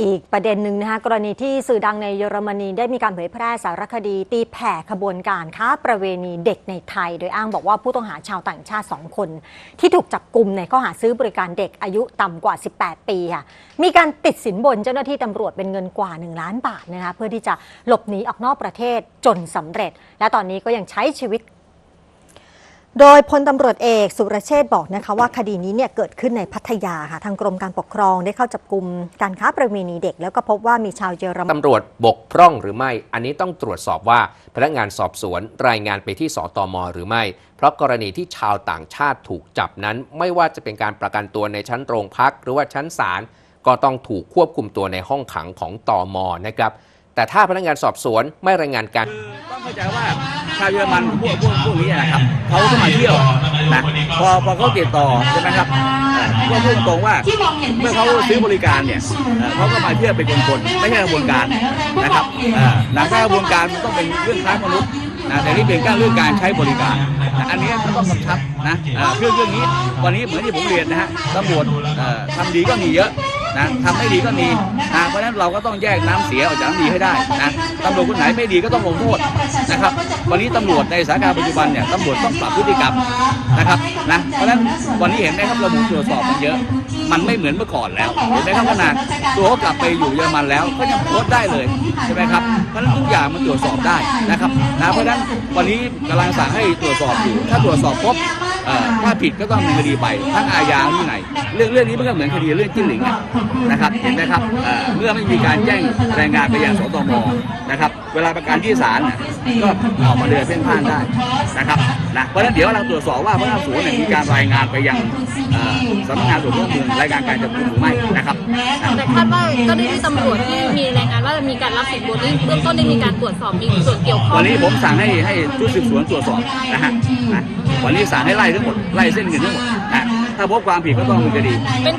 อีกประเด็นหนึ่งนะคะกรณีที่สื่อดังในเยอรมนีได้มีการเผยแพร่สารคดี ตีแผ่ขบวนการค้าประเวณีเด็กในไทย โดยอ้างบอกว่าผู้ต้องหาชาวต่างชาติ 2 คน ที่ถูกจับกลุ่มในข้อหาซื้อบริการเด็กอายุต่ำกว่า 18 ปีค่ะมีการติดสินบนเจ้าหน้าที่ตำรวจเป็นเงินกว่า 1 ล้านบาทนะคะเพื่อที่จะหลบหนีออกนอกประเทศจนสำเร็จ และตอนนี้ก็ยังใช้ชีวิต โดยพลตำรวจเอกสุรเชษบอกนะคะว่าคดีนี้เนี่ยเกิดขึ้นในพัทยาค่ะทางกรมการปกครองได้เข้าจับกลุ่มการค้าประเวณีเด็ก แล้วก็พบว่ามีชาวเยอรมันตำรวจบกพร่องหรือไม่ อันนี้ต้องตรวจสอบว่าพนักงานสอบสวนรายงานไปที่สตมหรือไม่ เพราะกรณีที่ชาวต่างชาติถูกจับนั้น ไม่ว่าจะเป็นการประกันตัวในชั้นโรงพัก หรือว่าชั้นศาลก็ต้องถูกควบคุมตัวในห้องขังของตมนะครับแต่ถ้าพนักงานสอบสวนไม่รายงานการ เข้าใจว่าชาวเยอรมันพวกพวกพวกนี้นะครับเขาก็มาเที่ยวนะพอพอเขาติดต่อใช่ไหมครับก็พูดตรงว่าเมื่อเขาซื้อบริการเนี่ยเขาก็มาเที่ยวเป็นคนๆไม่ใช่กระบวนการนะครับอ่อนะถ้ากระบวนการมันต้องเป็นเรื่องค้ามนุษย์นะแต่นี่เป็นการเรื่องการใช้บริการ อันนี้ต้องกำชับนะเอ่อเรื่องเรื่องนี้วันนี้เหมือนที่ผมเรียนนะฮะตำรวจอ่อทำดีก็มีเยอะ นะทำไม่ดีก็มีนะเพราะฉะนั้นเราก็ต้องแยกน้ำเสียออกจากน้ำดีให้ได้นะตำรวจคนไหนไม่ดีก็ต้องลงโทษนะครับ วันนี้ตำรวจในสถานการณ์ปัจจุบันเนี่ยตำรวจต้องปรับพฤติกรรมนะครับนะเพราะฉะนั้นวันนี้เห็นไหมครับระบบตรวจสอบมันเยอะ มันไม่เหมือนเมื่อก่อนแล้วเห็นไหมครับขนาดตัวเขากลับไปอยู่เยอรมันแล้วก็ยังโพสต์ได้เลยใช่ไหมครับเพราะฉะนั้นทุกอย่างมันตรวจสอบได้นะครับนะเพราะฉะนั้นวันนี้กำลังสั่งให้ตรวจสอบอยู่ถ้าตรวจสอบพบเอ่อ ถ้าผิดก็ต้องดำเนินคดีไปทั้งอาญาที่ไหนเรื่องเรื่องนี้มันก็เหมือนคดีเรื่องจิ้นหลิงนะครับเห็นไหมครับเมื่อไม่มีการแจ้งรายงานไปยังสตมนะครับเวลาประกันที่ศาลก็ออกมาเดินเส้นผ่านได้นะครับนะเพราะฉะนั้นเดี๋ยวเราตรวจสอบว่าพนักงานสอบสวนเนี่ยมีการรายงานไปยังสำนักงานตรวจข้อมูลรายงานการจับกุมหรือไม่นะครับแต่คาดว่าเจ้าหน้าที่ตำรวจที่มีรง ว่ามีการรับสินบนนี่เบื้องต้นได้มีการตรวจสอบมีส่วนเกี่ยวข้องวันนี้ผมสั่งให้ให้ชุดสืบสวนตรวจสอบนะฮะนะวันนี้สั่งให้ไล่ทั้งหมดไล่เส้นเงินทั้งหมดนะถ้าพบความผิดก็ต้องดำเนินคดีเป็น